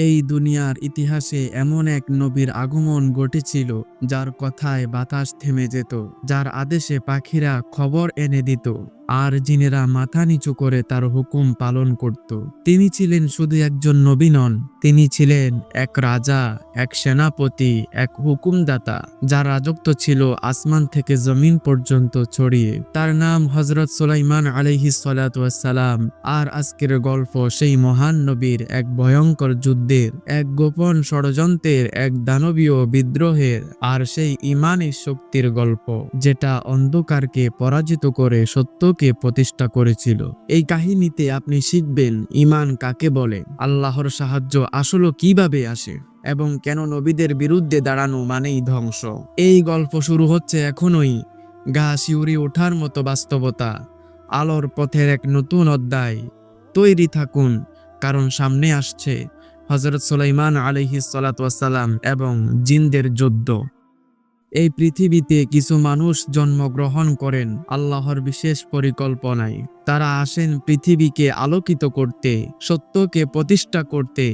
এই দুনিয়ার ইতিহাসে এমন এক নবীর আগমন ঘটেছিল, যার কথায় বাতাস থেমে যেত, যার আদেশে পাখিরা খবর এনে দিত। আর জিনেরা মাথা নিচু করে তার হুকুম পালন করত। তিনি ছিলেন শুধু একজন নবী নন, তিনি ছিলেন এক রাজা, এক সেনাপতি, এক হুকুমদাতা যার রাজত্ব ছিল আসমান থেকে জমিন পর্যন্ত ছড়িয়ে। তার নাম হজরত সুলাইমান আলহি সালাম আর আজকের গল্প সেই মহান নবীর এক ভয়ঙ্কর যুদ্ধের, এক গোপন ষড়যন্ত্রের, এক দানবীয় বিদ্রোহের, আর সেই ইমানি শক্তির গল্প, যেটা অন্ধকারকে পরাজিত করে সত্যকে প্রতিষ্ঠা করেছিল। এই কাহিনীতে আপনি শিখবেন ইমান কাকে বলে, আল্লাহর সাহায্য আসলে কীভাবে আসে এবং কেন নবীদের বিরুদ্ধে দাঁড়ানো মানেই ধ্বংস। এই গল্প শুরু হচ্ছে এখনই। গা শিউরি ওঠার মতো বাস্তবতা, আলোর পথের এক নতুন অধ্যায়। তৈরি থাকুন, কারণ সামনে আসছে হজরত সুলাইমান আলহি সালাম এবং জিনদের যুদ্ধ। এই পৃথিবীতে কিছু মানুষ জন্মগ্রহণ করেন, আল্লাহর বিশেষ পরিকল্পনায়। তারা আসেন পৃথিবীকে আলোকিত করতে, সত্যকে প্রতিষ্ঠা করতে,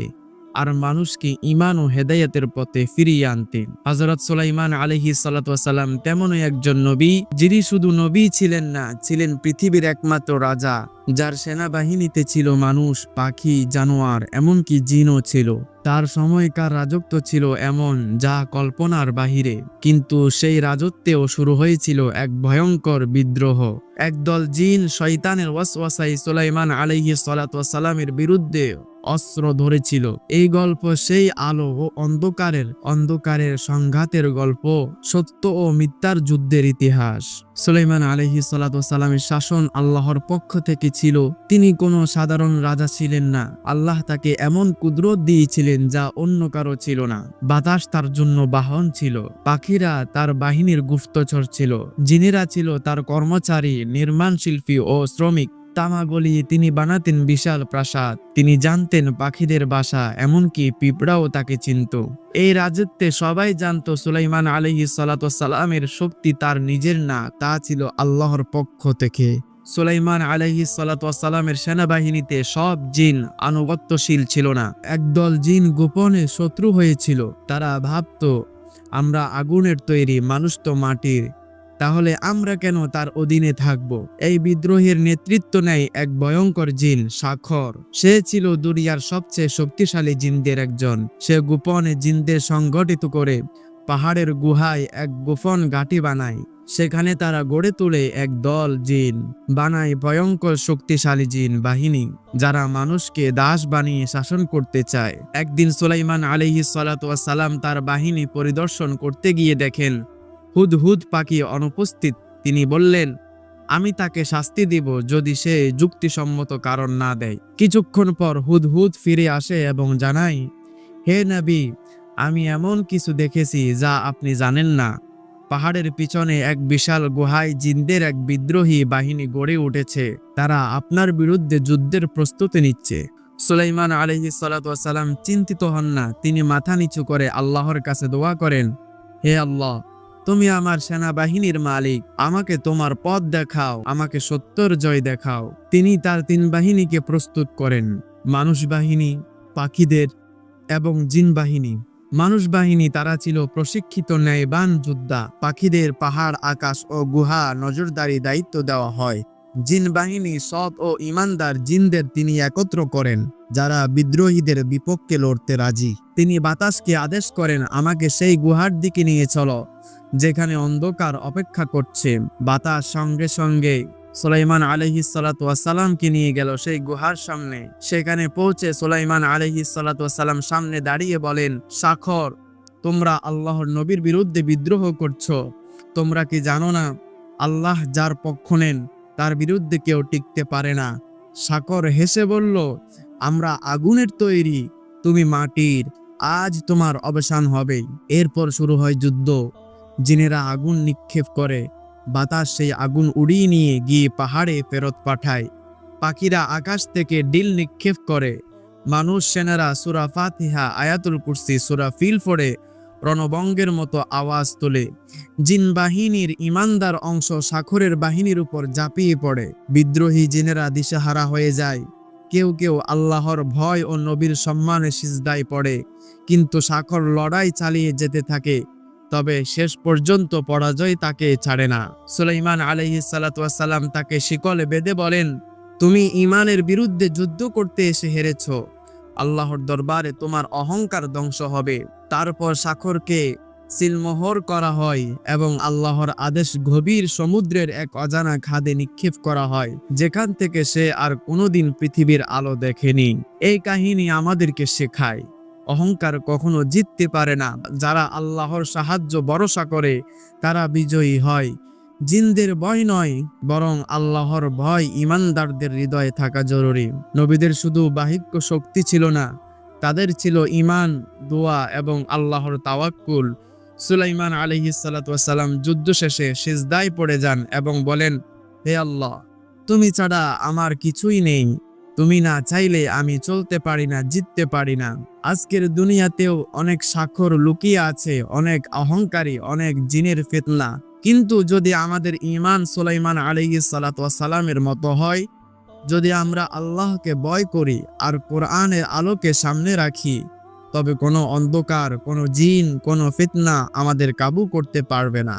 আর মানুষকে ইমান ও হেদায়েতের পথে ফিরিয়ে আনতে। হজরত সুলাইমান আলহি সালাম তেমনই একজন নবী, যিনি শুধু নবী ছিলেন না, ছিলেন পৃথিবীর একমাত্র রাজা। যার সেনাবাহিনীতে ছিল মানুষ, পাখি, জানোয়ার, এমনকি জিনও ছিল। তার সময়কার রাজত্ব ছিল এমন যা কল্পনার বাহিরে। কিন্তু সেই রাজত্বেও শুরু হয়েছিল এক ভয়ঙ্কর বিদ্রোহ। একদল জিন শয়তানের ওয়াসওয়াসাই সুলাইমান আলাইহি সালামের বিরুদ্ধে অস্ত্র ধরেছিল। এই গল্প সেই আলো ও অন্ধকারের অন্ধকারের সংঘাতের গল্প, সত্য ও মিথ্যার যুদ্ধের ইতিহাস। সুলাইমান আলহি সালামের শাসন আল্লাহর পক্ষ থেকে ছিল। তিনি কোনো সাধারণ রাজা ছিলেন না। আল্লাহ তাকে এমন কুদরত দিয়েছিলেন যা অন্য কারও ছিল না। বাতাস তার জন্য বাহন ছিল। পাখিরা তার বাহিনীর গুপ্তচর ছিল। জিনেরা ছিল তার কর্মচারী নির্মাণ শিল্পী ও শ্রমিক। তামা তিনি বানাতেন বিশাল প্রাসাদ। তিনি জানতেন পাখিদের বাসা, এমনকি পিঁপড়াও তাকে চিনত। এই রাজত্বে সবাই জানত সুলাইমান আলহি সালামের শক্তি তার নিজের না, তা ছিল আল্লাহর পক্ষ থেকে। সুলাইমান আলহি সালামের সেনাবাহিনীতে সব জিন আনুগত্যশীল ছিল না। একদল জিন গোপনে শত্রু হয়েছিল। তারা ভাবত, আমরা আগুনের তৈরি, মানুষ তো মাটির। তাহলে আমরা কেন তার অধীনে থাকব? এই বিদ্রোহের নেতৃত্ব নেয় এক ভয়ঙ্কর জিন, সাখর। সে ছিল দুনিয়ার সবচেয়ে শক্তিশালী জিনদের একজন। সে গোপনে জিনদের সংগঠিত করে পাহাড়ের গুহায় এক গোপন ঘাঁটি বানায়। সেখানে তারা গড়ে তোলে এক দল জিন, বানায় ভয়ঙ্কর শক্তিশালী জিন বাহিনী, যারা মানুষকে দাস বানিয়ে শাসন করতে চায়। একদিন সুলাইমান আলহি সালাম তার বাহিনী পরিদর্শন করতে গিয়ে দেখেন হুদহুদ পাখি অনুপস্থিত। তিনি বললেন, আমি তাকে শাস্তি দিব যদি সে যুক্তিসম্মত কারণ না দেয়। কিছুক্ষণ পর হুদহুদ ফিরে আসে এবং জানাই হে নবী, আমি এমন কিছু দেখেছি যা আপনি জানেন না। পাহাড়ের পিছনে এক বিশাল গুহায় জিন্দের এক বিদ্রোহী বাহিনী গড়ে উঠেছে। তারা আপনার বিরুদ্ধে যুদ্ধের প্রস্তুতি নিচ্ছে। সুলাইমান আলহি সালাম চিন্তিত হন না। তিনি মাথা নিচু করে আল্লাহর কাছে দোয়া করেন, হে আল্লাহ তুমি আমার সেনাবাহিনীর মালিক। আমাকে তোমার পথ দেখাও। আমাকে সত্যর জয় দেখাও। তিনি তার তিন বাহিনীকে প্রস্তুত করেন। মানুষ বাহিনী, পাখিদের এবং জিন বাহিনী। মানুষ বাহিনী, তারা ছিল প্রশিক্ষিত ন্যায়বান যোদ্ধা। পাখিদের পাহাড়, আকাশ ও গুহা নজরদারি দায়িত্ব দেওয়া হয়। জিন বাহিনী, সৎ ও ইমানদার জিনদের তিনি একত্র করেন, যারা বিদ্রোহীদের বিপক্ষে লড়তে রাজি। তিনি বাতাসকে আদেশ করেন, আমাকে সেই গুহার দিকে নিয়ে চলো। যেখানে অন্ধকার অপেক্ষা করছে। বাতাস সঙ্গে সঙ্গে সুলাইমান আলহি সালাতামকে নিয়ে গেল সেই গুহার সামনে। সেখানে পৌঁছে সুলাইমান আলহি সালাতাম সামনে দাঁড়িয়ে বলেন, সাখর, তোমরা আল্লাহর নবীর বিরুদ্ধে বিদ্রোহ করছ। তোমরা কি জানো না, আল্লাহ যার পক্ষ নেন, তার বিরুদ্ধে কেউ টিকতে পারে না। সাকর হেসে বলল, আমরা আগুনের তৈরি, তুমি মাটির, আজ তোমার অবসান হবে। এরপর শুরু হয় যুদ্ধ। জিনেরা আগুন নিক্ষেপ করে। বাতাস সেই আগুন উড়িয়ে নিয়ে গিয়ে পাহাড়ে ফেরত পাঠায়। পাখিরা আকাশ থেকে ডিল নিক্ষেপ করে। মানুষ সেনারা সুরা ফাতিহা, আয়াতুল কুরসি, সুরা ফিল ফোড়ে রণবঙ্গের মতো আওয়াজ তোলে। জিন বাহিনীর ইমানদার অংশ সাখরের বাহিনীর উপর ঝাঁপিয়ে পড়ে। বিদ্রোহী জিনেরা দিশাহারা হয়ে যায়। কেউ কেউ আল্লাহর ভয় ও নবীর সম্মানে সিজদায় পড়ে। কিন্তু সাখর লড়াই চালিয়ে যেতে থাকে। তবে শেষ পর্যন্ত পরাজয় তাকে ছাড়ে না। সুলাইমান আলহি সালাম তাকে শিকলে বেঁধে বলেন, তুমি ইমানের বিরুদ্ধে যুদ্ধ করতে এসে হেরেছ। আল্লাহর দরবারে তোমার অহংকার ধ্বংস হবে। তারপর সাখরকে সিলমোহর করা হয় এবং আল্লাহর আদেশ গভীর সমুদ্রের এক অজানা খাদে নিক্ষেপ করা হয়, যেখান থেকে সে আর কোনোদিন পৃথিবীর আলো দেখেনি। এই কাহিনী আমাদেরকে শেখায়। অহংকার কখনো জিততে পারে না। যারা আল্লাহর সাহায্য ভরসা করে, তারা বিজয়ী হয়। জিনদের ভয় নয়, বরং আল্লাহর ভয় ইমানদারদের হৃদয়ে থাকা জরুরি। নবীদের শুধু বাহিক্য শক্তি ছিল না, তাদের ছিল ইমান দোয়া এবং আল্লাহর তাওয়াক্কুল। সুলাইমান আলহিসাল্লাম যুদ্ধ শেষে সিজদায় পড়ে যান এবং বলেন, হে আল্লাহ, তুমি ছাড়া আমার কিছুই নেই। তুমি না চাইলে আমি চলতে পারি না, জিততে পারি না। আজকের দুনিয়াতেও অনেক স্বাক্ষর লুকিয়ে আছে, অনেক অহংকারী, অনেক জিনের ফেতনা। কিন্তু যদি আমাদের ইমান সুলাইমান আলাইহি সালামের মতো হয়, যদি আমরা আল্লাহকে ভয় করি আর কোরআনের আলোকে সামনে রাখি, তবে কোনো অন্ধকার, কোনো জিন, কোনো ফিতনা আমাদের কাবু করতে পারবে না।